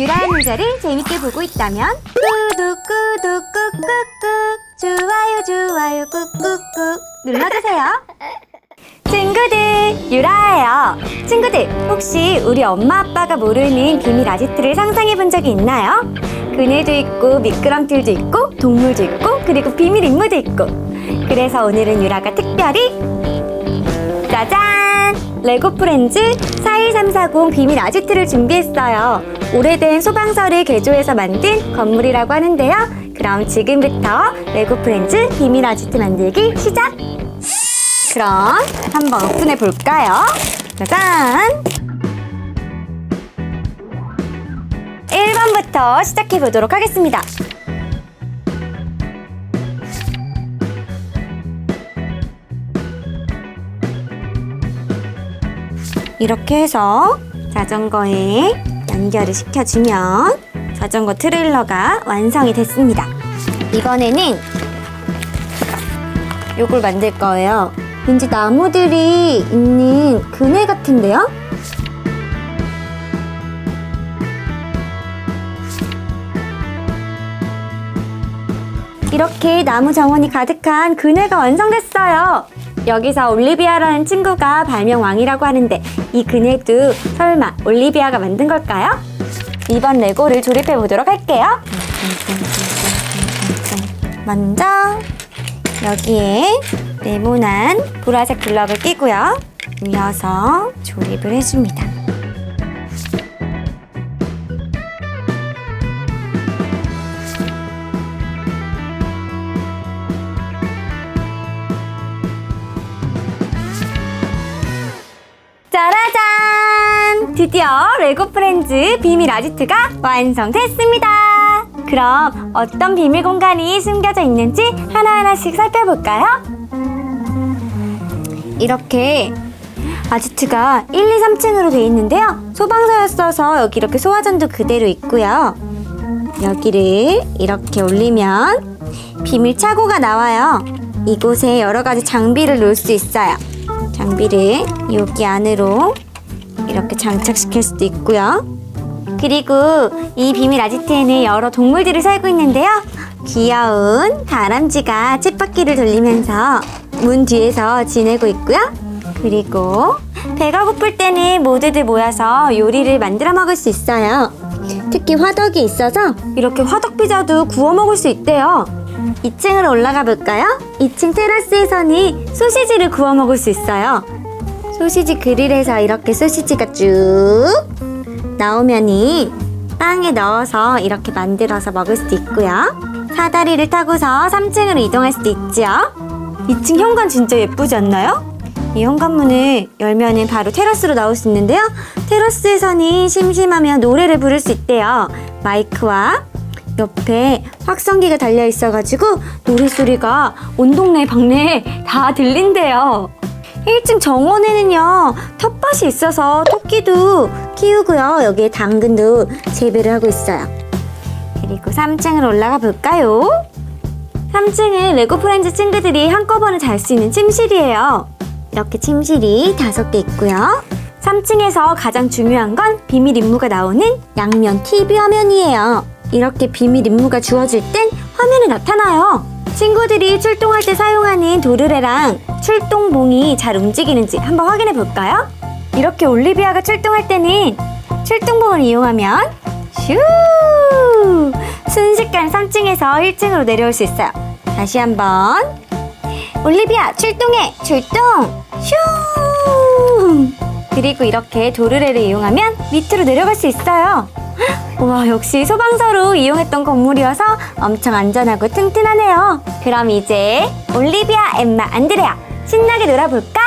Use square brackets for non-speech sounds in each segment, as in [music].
유라의 문제를 재밌게 보고 있다면 구독 구독 꾹꾹꾹 좋아요 좋아요 꾹꾹꾹 눌러주세요 친구들 유라예요 친구들 혹시 우리 엄마 아빠가 모르는 비밀 아지트를 상상해 본 적이 있나요? 그네도 있고 미끄럼틀도 있고 동물도 있고 그리고 비밀 인물도 있고 그래서 오늘은 유라가 특별히 짜잔! 레고 프렌즈 41340 비밀 아지트를 준비했어요. 오래된 소방서를 개조해서 만든 건물이라고 하는데요. 그럼 지금부터 레고 프렌즈 비밀 아지트 만들기 시작! 그럼 한번 오픈해 볼까요? 짜잔! 1번부터 시작해 보도록 하겠습니다. 이렇게 해서 자전거에 연결을 시켜주면 자전거 트레일러가 완성이 됐습니다. 이번에는 요걸 만들 거예요. 왠지 나무들이 있는 그네 같은데요? 이렇게 나무 정원이 가득한 그네가 완성됐어요. 여기서 올리비아라는 친구가 발명왕이라고 하는데 이 그네도 설마 올리비아가 만든 걸까요? 이번 레고를 조립해 보도록 할게요. 먼저 여기에 네모난 보라색 블럭을 끼고요. 이어서 조립을 해줍니다. 레고 프렌즈 비밀 아지트가 완성됐습니다. 그럼 어떤 비밀 공간이 숨겨져 있는지 하나하나씩 살펴볼까요? 이렇게 아지트가 1, 2, 3층으로 되어 있는데요. 소방서였어서 여기 이렇게 소화전도 그대로 있고요. 여기를 이렇게 올리면 비밀 차고가 나와요. 이곳에 여러 가지 장비를 놓을 수 있어요. 장비를 여기 안으로 이렇게 장착시킬 수도 있고요. 그리고 이 비밀 아지트에는 여러 동물들이 살고 있는데요. 귀여운 다람쥐가 쳇바퀴를 돌리면서 문 뒤에서 지내고 있고요. 그리고 배가 고플 때는 모두들 모여서 요리를 만들어 먹을 수 있어요. 특히 화덕이 있어서 이렇게 화덕 피자도 구워 먹을 수 있대요. 2층으로 올라가 볼까요? 2층 테라스에서는 소시지를 구워 먹을 수 있어요. 소시지 그릴에서 이렇게 소시지가 쭉 나오면이 빵에 넣어서 이렇게 만들어서 먹을 수도 있고요. 사다리를 타고서 3층으로 이동할 수도 있죠. 2층 현관 진짜 예쁘지 않나요? 이 현관문을 열면은 바로 테라스로 나올 수 있는데요. 테라스에서는 심심하면 노래를 부를 수 있대요. 마이크와 옆에 확성기가 달려 있어가지고 노래소리가 온 동네 방네에 다 들린대요. 1층 정원에는요, 텃밭이 있어서 토끼도 키우고요. 여기에 당근도 재배를 하고 있어요. 그리고 3층으로 올라가 볼까요? 3층은 레고 프렌즈 친구들이 한꺼번에 잘 수 있는 침실이에요. 이렇게 침실이 다섯 개 있고요. 3층에서 가장 중요한 건 비밀 임무가 나오는 양면 TV 화면이에요. 이렇게 비밀 임무가 주어질 땐 화면에 나타나요. 친구들이 출동할 때 사용하는 도르래랑 출동봉이 잘 움직이는지 한번 확인해 볼까요? 이렇게 올리비아가 출동할 때는 출동봉을 이용하면 슈 순식간 3층에서 1층으로 내려올 수 있어요. 다시 한번 올리비아 출동해 출동 슝 그리고 이렇게 도르래를 이용하면 밑으로 내려갈 수 있어요. 와 역시 소방서로 이용했던 건물이어서 엄청 안전하고 튼튼하네요. 그럼 이제 올리비아, 엠마, 안드레아 신나게 놀아볼까?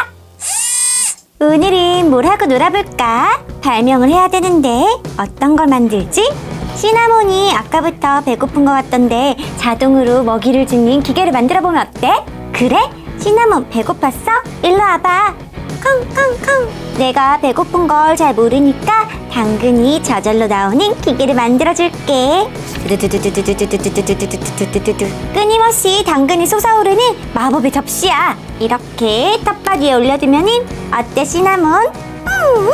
오늘은 뭘 하고 놀아볼까? 발명을 해야 되는데 어떤 걸 만들지? 시나몬이 아까부터 배고픈 것 같던데 자동으로 먹이를 주는 기계를 만들어 보면 어때? 그래? 시나몬 배고팠어? 일로 와봐. 콩콩콩. 내가 배고픈 걸 잘 모르니까 당근이 저절로 나오는 기계를 만들어 줄게. 두두두두두두두두두두두두두두두두. 끊임없이 당근이 솟아오르는 마법의 접시야. 이렇게 텃밭 위에 올려두면은 어때 시나몬? 음,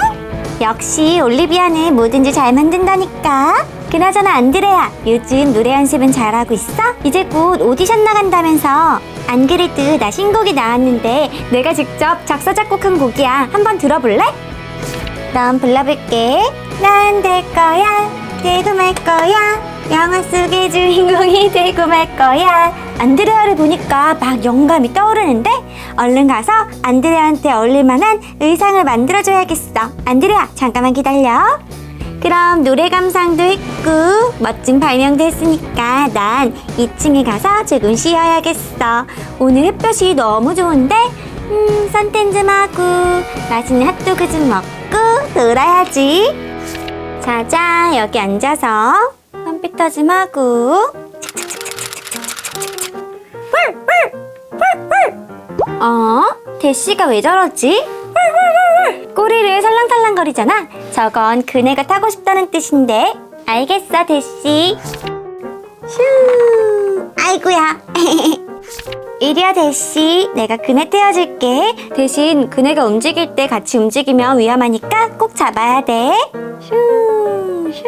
역시 올리비아는 뭐든지 잘 만든다니까. 그나저나 안드레야, 요즘 노래 연습은 잘하고 있어? 이제 곧 오디션 나간다면서. 안 그래도 나 신곡이 나왔는데 내가 직접 작사 작곡한 곡이야. 한번 들어볼래? 넌 불러볼게. 난 될 거야. 되고 말 거야. 영화 속의 주인공이 [laughs] 되고 말 거야. 안드레아를 보니까 막 영감이 떠오르는데 얼른 가서 안드레아한테 어울릴 만한 의상을 만들어줘야겠어. 안드레아, 잠깐만 기다려. 그럼 노래 감상도 했고 멋진 발명도 했으니까 난 2층에 가서 조금 쉬어야겠어. 오늘 햇볕이 너무 좋은데 음, 선탠 좀 하고 맛있는 핫도그 좀 먹고 놀아야지. 자자 여기 앉아서 컴퓨터 좀 하고 어? 대시가 왜 저러지? 꼬리를 설랑설랑거리잖아. 저건 그네가 타고 싶다는 뜻인데. 알겠어, 대시. 슈. 아이고야. [laughs] 이리야 대시 내가 그네 떼어줄게. 대신 그네가 움직일 때 같이 움직이면 위험하니까 꼭 잡아야 돼. 슈슈.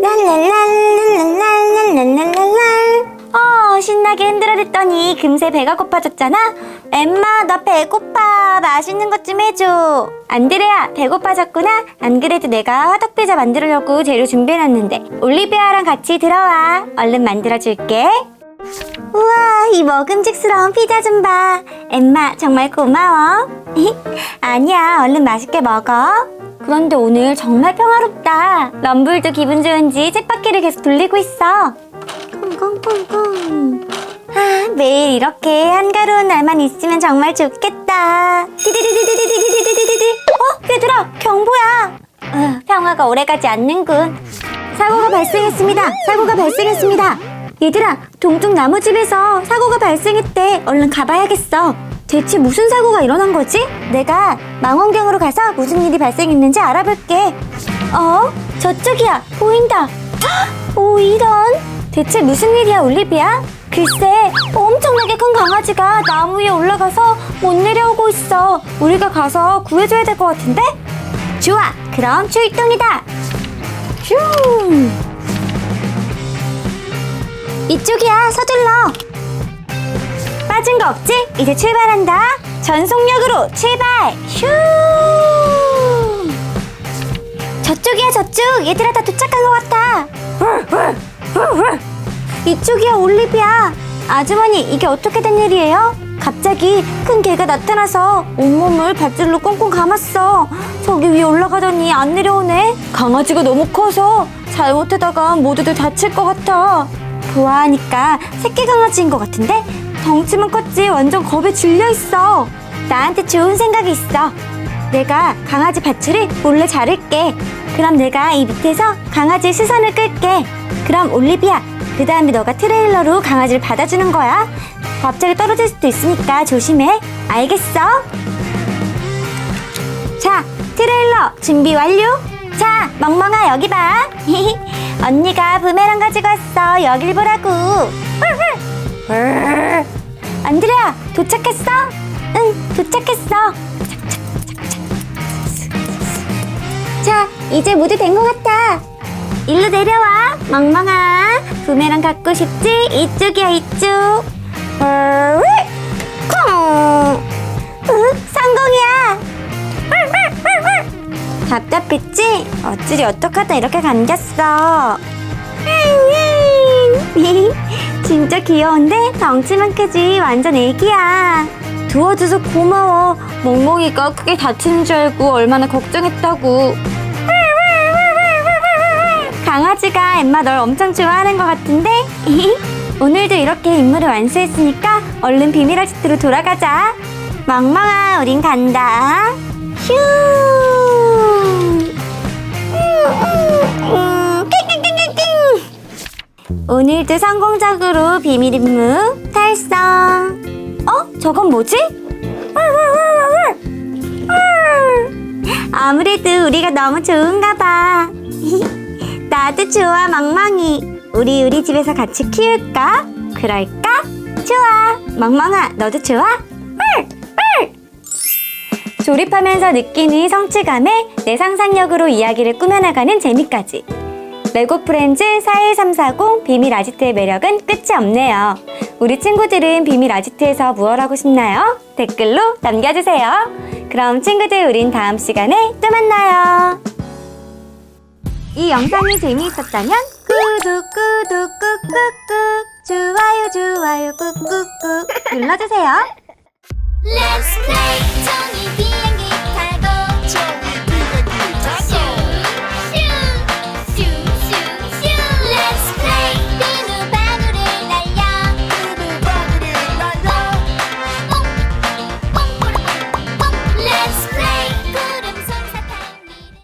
랄랄랄. 신나게 흔들어댔더니 금세 배가 고파졌잖아. 엠마, 나 배고파. 맛있는 것 좀 해줘. 안드레아, 배고파졌구나. 안 그래도 내가 화덕피자 만들려고 재료 준비해놨는데 올리비아랑 같이 들어와. 얼른 만들어줄게. 우와, 이 먹음직스러운 피자 좀 봐. 엠마, 정말 고마워. [laughs] 아니야, 얼른 맛있게 먹어. 그런데 오늘 정말 평화롭다. 럼블도 기분 좋은지 쳇바퀴를 계속 돌리고 있어. 콩콩콩콩. 아, 매일 이렇게 한가로운 날만 있으면 정말 좋겠다. 디디디디디디디디디디디. 어, 얘들아, 경보야. 어, 평화가 오래가지 않는군. 사고가 발생했습니다. 사고가 발생했습니다. 얘들아, 동쪽 나무집에서 사고가 발생했대. 얼른 가봐야겠어. 대체 무슨 사고가 일어난 거지? 내가 망원경으로 가서 무슨 일이 발생했는지 알아볼게. 어? 저쪽이야. 보인다. 헉, 오, 이런. 대체 무슨 일이야, 올리비아? 글쎄, 엄청나게 큰 강아지가 나무 위에 올라가서 못 내려오고 있어. 우리가 가서 구해줘야 될 것 같은데? 좋아, 그럼 출동이다. 슝! 이쪽이야, 서둘러. 빠진 거 없지? 이제 출발한다. 전속력으로 출발. 슝! 저쪽이야, 저쪽. 얘들아 다 도착한 것 같아. 이쪽이야, 올리비아. 아주머니, 이게 어떻게 된 일이에요? 갑자기 큰 개가 나타나서 온몸을 밧줄로 꽁꽁 감았어. 저기 위에 올라가더니 안 내려오네. 강아지가 너무 커서 잘못하다가 모두들 다칠 것 같아. 보아하니까 새끼 강아지인 것 같은데 덩치만 컸지 완전 겁에 질려 있어. 나한테 좋은 생각이 있어. 내가 강아지 밧줄을 몰래 자를게. 그럼 내가 이 밑에서 강아지 시선을 끌게. 그럼 올리비아, 그 다음에 너가 트레일러로 강아지를 받아주는 거야. 갑자기 떨어질 수도 있으니까 조심해. 알겠어? 자, 트레일러 준비 완료. 자, 멍멍아 여기 봐. [laughs] 언니가 부메랑 가지고 왔어. 여길 보라고. [laughs] 안드레아, 도착했어? 응, 도착했어. 이제 모두 된 것 같아. 일로 내려와, 멍멍아. 부메랑 갖고 싶지? 이쪽이야, 이쪽. 으, 콩. 으, 성공이야. 답답했지? 어찌리 어떡하다 이렇게 감겼어. [laughs] 진짜 귀여운데 덩치만 크지 완전 애기야. 도와줘서 고마워. 멍멍이가 크게 다치는 줄 알고 얼마나 걱정했다고. 강아지가 엠마 널 엄청 좋아하는 것 같은데? [laughs] 오늘도 이렇게 임무를 완수했으니까 얼른 비밀 아지트로 돌아가자. 멍멍아, 우린 간다. 휴. 오늘도 성공적으로 비밀 임무 달성. 어? 저건 뭐지? 아무래도 우리가 너무 좋은가 봐. [laughs] 나도 좋아, 멍멍이. 우리 우리 집에서 같이 키울까? 그럴까? 좋아. 멍멍아, 너도 좋아? 조립하면서 느끼는 성취감에 내 상상력으로 이야기를 꾸며나가는 재미까지. 레고 프렌즈 41340 비밀 아지트의 매력은 끝이 없네요. 우리 친구들은 비밀 아지트에서 무얼 하고 싶나요? 댓글로 남겨주세요. 그럼 친구들 우린 다음 시간에 또 만나요. 이 영상이 재미있었다면 구독 구독 꾹꾹꾹 좋아요 좋아요 꾹꾹꾹 눌러주세요. Let's play 비행기